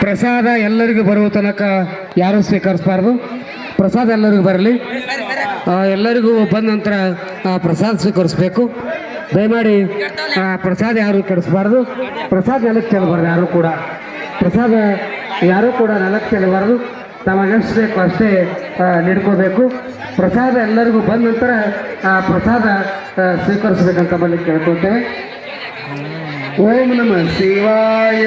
ಪ್ರಸಾದ ಎಲ್ಲರಿಗೂ ಬರುವ ತನಕ ಯಾರೂ ಸ್ವೀಕರಿಸಬಾರ್ದು? ಪ್ರಸಾದ ಎಲ್ಲರಿಗೂ ಬರಲಿ. ಎಲ್ಲರಿಗೂ ಬಂದ ನಂತರ ಪ್ರಸಾದ ಸ್ವೀಕರಿಸಬೇಕು. ದಯಮಾಡಿ ಪ್ರಸಾದ ಯಾರು ಕೆಡಿಸಬಾರ್ದು? ಪ್ರಸಾದ ನೆಲಕ್ಕೆ ಚೆಲ್ಲಬಾರ್ದು ಯಾರು ಕೂಡ. ಪ್ರಸಾದ ಯಾರೂ ಕೂಡ ನೆಲಕ್ಕೆ ಚೆಲ್ಲಬಾರ್ದು ಎಷ್ಟು ಬೇಕು ಅಷ್ಟೇ ನೀಡ್ಕೋಬೇಕು. ಪ್ರಸಾದ ಎಲ್ಲರಿಗೂ ಬಂದ ನಂತರ, ಆ, ಪ್ರಸಾದ ಸ್ವೀಕರಿಸಬೇಕಂತ ಬಂದು ಕೇಳ್ಕೊತೇವೆ. ಓಂ ನಮ ಶಿವಾಯ.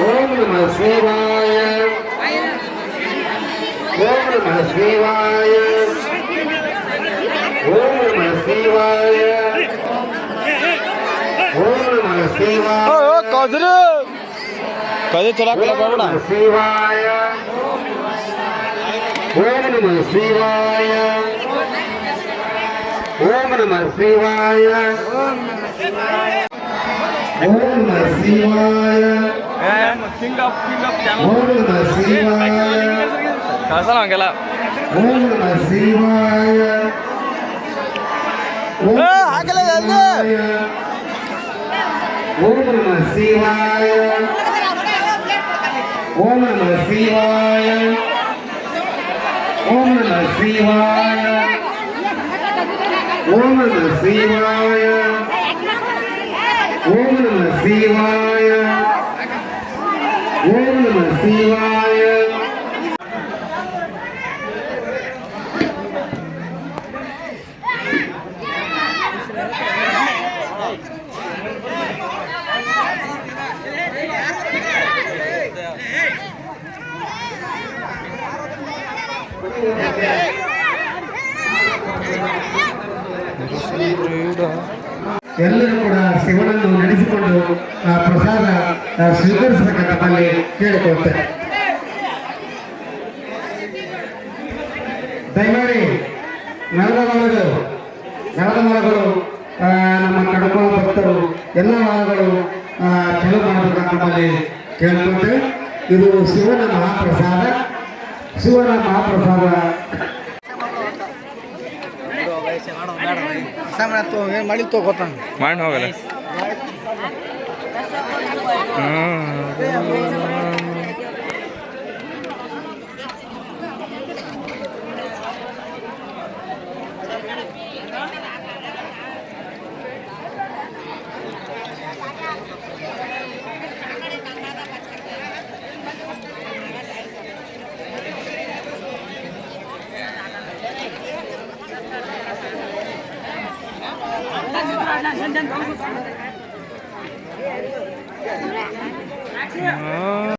ஓம் நம சிவாய ஓம் நம சிவாய ஓம் நம சிவாய ஓம் நம சிவாய ஓ கஜரு கஜரு சலா கலா பாவனா சிவாய ஓம் நம சிவாய ஓம் நம சிவாய ஓம் நம சிவாய ஓம் நம சிவாய king of king of channel அங்கெல்லாம் ஆகல ஓம் நம சிவாய ஓம் நம சிவாய ஓம் நம சிவாய ஓம் நம சிவாய ಎಲ್ಲರೂ ಕೂಡ ಶಿವನನ್ನು ನಡೆಸಿಕೊಂಡು ಆ ಪ್ರಸಾದ ಸ್ವೀಕರಿಸತಕ್ಕ ತಮ್ಮಲ್ಲಿ ಕೇಳಿಕೊಳ್ತೇನೆ ದಯಮಾಡಿ ಮರಗಳು ಆ, ನಮ್ಮ ಕಡಕೋಳ ಭಕ್ತರು ಎಲ್ಲ ವಾರಗಳು ಕೆಲವು ನಮ್ಮಲ್ಲಿ ಕೇಳಿಕೊಳ್ತೇವೆ ಇದು ಶಿವನ ಮಹಾಪ್ರಸಾದ. ಶಿವನ ಮಹಾಪ್ರಸಾದ ಮಳಿ ಮಾಡಿ ಹೋಗಲ್ಲ. ಹ್ಮ್. હા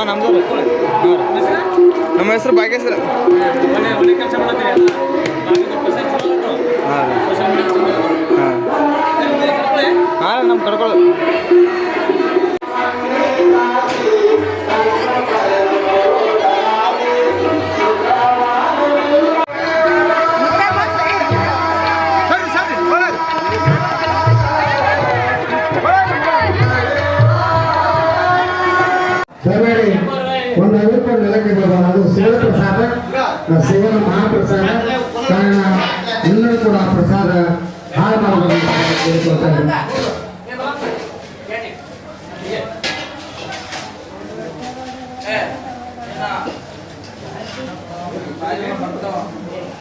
ಹಾಂ ನಮ್ದು ನಮ್ಮ ಹೆಸರು ಭಾಗ್ಯೇಶ್ವರ ಹಾಂ. ಹಾಂ. ದಯಮಾಡಿ ಒಂದು ಐವತ್ತು ನೆಲಕ್ಕೆ ಬರೋಣ ಅದು ಶಿವನ ಪ್ರಸಾದ ಆ ಶಿವನ ಮಹಾಪ್ರಸಾದ ಕಾರಣ ಎಲ್ಲರೂ ಕೂಡ ಆ ಪ್ರಸಾದ ಹಾಳು ಮಾಡಬೇಕು ಅಂತ ಕೇಳ್ಕೊಳ್ತಾ ಇದ್ದೀನಿ.